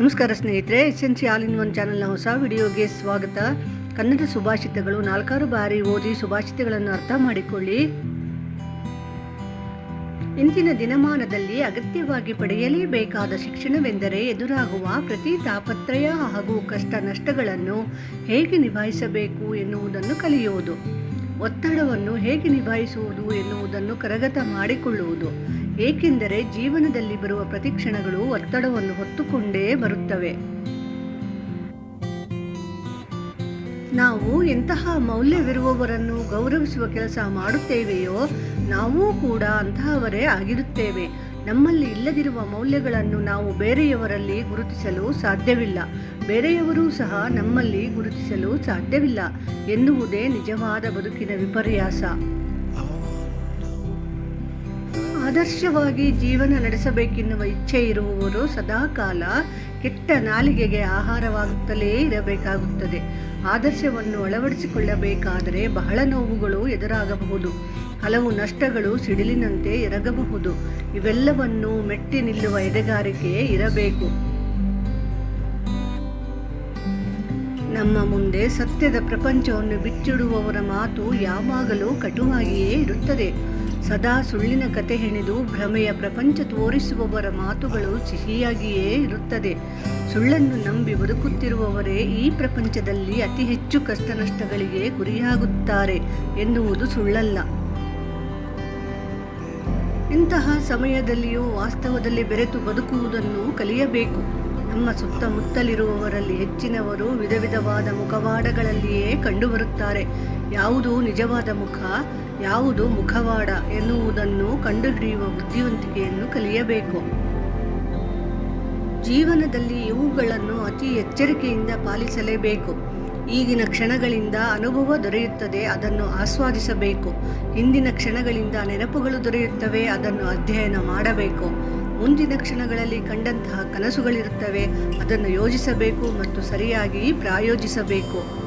ನಮಸ್ಕಾರ ಸ್ನೇಹಿತರೆ S N C all in one ಚಾನಲ್ನ ಹೊಸ ವಿಡಿಯೋಗೆ ಸ್ವಾಗತ. ಕನ್ನಡ ಸುಭಾಷಿತಗಳು ನಾಲ್ಕಾರು ಬಾರಿ ಓದಿ ಸುಭಾಷಿತಗಳನ್ನು ಅರ್ಥ ಮಾಡಿಕೊಳ್ಳಿ. ಇಂದಿನ ದಿನಮಾನದಲ್ಲಿ ಅಗತ್ಯವಾಗಿ ಪಡೆಯಲೇಬೇಕಾದ ಶಿಕ್ಷಣವೆಂದರೆ ಎದುರಾಗುವ ಪ್ರತಿ ತಾಪತ್ರಯ ಹಾಗೂ ಕಷ್ಟ ನಷ್ಟಗಳನ್ನು ಹೇಗೆ ನಿಭಾಯಿಸಬೇಕು ಎನ್ನುವುದನ್ನು ಕಲಿಯುವುದು. ಒತ್ತಡವನ್ನು ಹೇಗೆ ನಿಭಾಯಿಸುವುದು ಎನ್ನುವುದನ್ನು ಕರಗತ ಮಾಡಿಕೊಳ್ಳುವುದು. ಏಕೆಂದರೆ ಜೀವನದಲ್ಲಿ ಬರುವ ಪ್ರತಿಕ್ಷಣಗಳು ಒತ್ತಡವನ್ನು ಹೊತ್ತುಕೊಂಡೇ ಬರುತ್ತವೆ. ನಾವು ಎಂತಹ ಮೌಲ್ಯವಿರುವವರನ್ನು ಗೌರವಿಸುವ ಕೆಲಸ ಮಾಡುತ್ತೇವೆಯೋ, ನಾವೂ ಕೂಡ ಅಂತಹವರೇ ಆಗಿರುತ್ತೇವೆ. ನಮ್ಮಲ್ಲಿ ಇಲ್ಲದಿರುವ ಮೌಲ್ಯಗಳನ್ನು ನಾವು ಬೇರೆಯವರಲ್ಲಿ ಗುರುತಿಸಲು ಸಾಧ್ಯವಿಲ್ಲ. ಬೇರೆಯವರೂ ಸಹ ನಮ್ಮಲ್ಲಿ ಗುರುತಿಸಲು ಸಾಧ್ಯವಿಲ್ಲ ಎನ್ನುವುದೇ ನಿಜವಾದ ಬದುಕಿನ ವಿಪರ್ಯಾಸ. ಆದರ್ಶವಾಗಿ ಜೀವನ ನಡೆಸಬೇಕೆನ್ನುವ ಇಚ್ಛೆ ಇರುವವರು ಸದಾಕಾಲ ಕೆಟ್ಟ ನಾಲಿಗೆಗೆ ಆಹಾರವಾಗುತ್ತಲೇ ಇರಬೇಕಾಗುತ್ತದೆ. ಆದರ್ಶವನ್ನು ಅಳವಡಿಸಿಕೊಳ್ಳಬೇಕಾದರೆ ಬಹಳ ನೋವುಗಳು ಎದುರಾಗಬಹುದು. ಹಲವು ನಷ್ಟಗಳು ಸಿಡಿಲಿನಂತೆ ಎರಗಬಹುದು. ಇವೆಲ್ಲವನ್ನು ಮೆಟ್ಟಿ ನಿಲ್ಲುವ ಎದೆಗಾರಿಕೆ ಇರಬೇಕು. ನಮ್ಮ ಮುಂದೆ ಸತ್ಯದ ಪ್ರಪಂಚವನ್ನು ಬಿಚ್ಚಿಡುವವರ ಮಾತು ಯಾವಾಗಲೂ ಕಟುವಾಗಿಯೇ ಇರುತ್ತದೆ. ಸದಾ ಸುಳ್ಳಿನ ಕತೆ ಹೆಣೆದು ಭ್ರಮೆಯ ಪ್ರಪಂಚ ತೋರಿಸುವವರ ಮಾತುಗಳು ಸಿಹಿಯಾಗಿಯೇ ಇರುತ್ತದೆ. ಸುಳ್ಳನ್ನು ನಂಬಿ ಬದುಕುತ್ತಿರುವವರೇ ಈ ಪ್ರಪಂಚದಲ್ಲಿ ಅತಿ ಹೆಚ್ಚು ಕಷ್ಟನಷ್ಟಗಳಿಗೆ ಗುರಿಯಾಗುತ್ತಾರೆ ಎನ್ನುವುದು ಸುಳ್ಳಲ್ಲ. ಇಂತಹ ಸಮಯದಲ್ಲಿಯೂ ವಾಸ್ತವದಲ್ಲಿ ಬೆರೆತು ಬದುಕುವುದನ್ನು ಕಲಿಯಬೇಕು. ನಮ್ಮ ಸುತ್ತಮುತ್ತಲಿರುವವರಲ್ಲಿ ಹೆಚ್ಚಿನವರು ವಿಧ ವಿಧವಾದ ಮುಖವಾಡಗಳಲ್ಲಿಯೇ ಕಂಡುಬರುತ್ತಾರೆ. ಯಾವುದು ನಿಜವಾದ ಮುಖ, ಯಾವುದು ಮುಖವಾಡ ಎನ್ನುವುದನ್ನು ಕಂಡುಹಿಡಿಯುವ ಬುದ್ಧಿವಂತಿಕೆಯನ್ನು ಕಲಿಯಬೇಕು. ಜೀವನದಲ್ಲಿ ಇವುಗಳನ್ನು ಅತಿ ಎಚ್ಚರಿಕೆಯಿಂದ ಪಾಲಿಸಲೇಬೇಕು. ಈಗಿನ ಕ್ಷಣಗಳಿಂದ ಅನುಭವ ದೊರೆಯುತ್ತದೆ, ಅದನ್ನು ಆಸ್ವಾದಿಸಬೇಕು. ಹಿಂದಿನ ಕ್ಷಣಗಳಿಂದ ನೆನಪುಗಳು ದೊರೆಯುತ್ತವೆ, ಅದನ್ನು ಅಧ್ಯಯನ ಮಾಡಬೇಕು. ಮುಂದಿನ ಕ್ಷಣಗಳಲ್ಲಿ ಕಂಡಂತಹ ಕನಸುಗಳಿರುತ್ತವೆ. ಅದನ್ನು ಯೋಜಿಸಬೇಕು ಮತ್ತು ಸರಿಯಾಗಿ ಪ್ರಾಯೋಜಿಸಬೇಕು.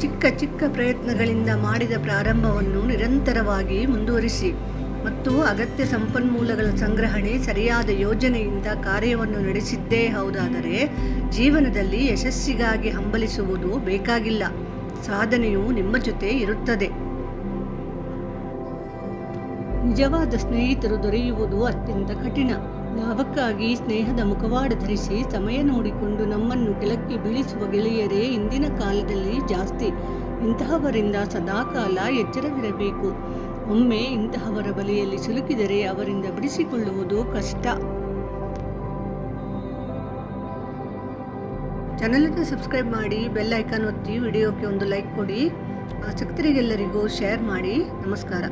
ಚಿಕ್ಕ ಚಿಕ್ಕ ಪ್ರಯತ್ನಗಳಿಂದ ಮಾಡಿದ ಪ್ರಾರಂಭವನ್ನು ನಿರಂತರವಾಗಿ ಮುಂದುವರಿಸಿ ಮತ್ತು ಅಗತ್ಯ ಸಂಪನ್ಮೂಲಗಳ ಸಂಗ್ರಹಣೆ ಸರಿಯಾದ ಯೋಜನೆಯಿಂದ ಕಾರ್ಯವನ್ನು ನಡೆಸಿದ್ದೇ ಹೌದಾದರೆ ಜೀವನದಲ್ಲಿ ಯಶಸ್ಸಿಗಾಗಿ ಹಂಬಲಿಸುವುದು ಬೇಕಾಗಿಲ್ಲ. ಸಾಧನೆಯು ನಿಮ್ಮ ಜೊತೆ ಇರುತ್ತದೆ. ನಿಜವಾದ ಸ್ನೇಹಿತರು ದೊರೆಯುವುದು ಅತ್ಯಂತ ಕಠಿಣ. ಲಾಭಕ್ಕಾಗಿ ಸ್ನೇಹದ ಮುಖವಾಡ ಧರಿಸಿ ಸಮಯ ನೋಡಿಕೊಂಡು ನಮ್ಮನ್ನು ಕೆಳಕ್ಕೆ ಬೀಳಿಸುವ ಗೆಳೆಯರೇ ಇಂದಿನ ಕಾಲದಲ್ಲಿ ಜಾಸ್ತಿ. ಇಂತಹವರಿಂದ ಸದಾಕಾಲ ಎಚ್ಚರವಿರಬೇಕು. ಒಮ್ಮೆ ಇಂತಹವರ ಬಲೆಯಲ್ಲಿ ಸಿಲುಕಿದರೆ ಅವರಿಂದ ಬಿಡಿಸಿಕೊಳ್ಳುವುದು ಕಷ್ಟ. ಚಾನಲನ್ನು ಸಬ್ಸ್ಕ್ರೈಬ್ ಮಾಡಿ ಬೆಲ್ ಐಕಾನ್ ಒತ್ತಿ ವಿಡಿಯೋಕ್ಕೆ ಒಂದು ಲೈಕ್ ಕೊಡಿ. ಆಸಕ್ತರಿಗೆಲ್ಲರಿಗೂ ಶೇರ್ ಮಾಡಿ. ನಮಸ್ಕಾರ.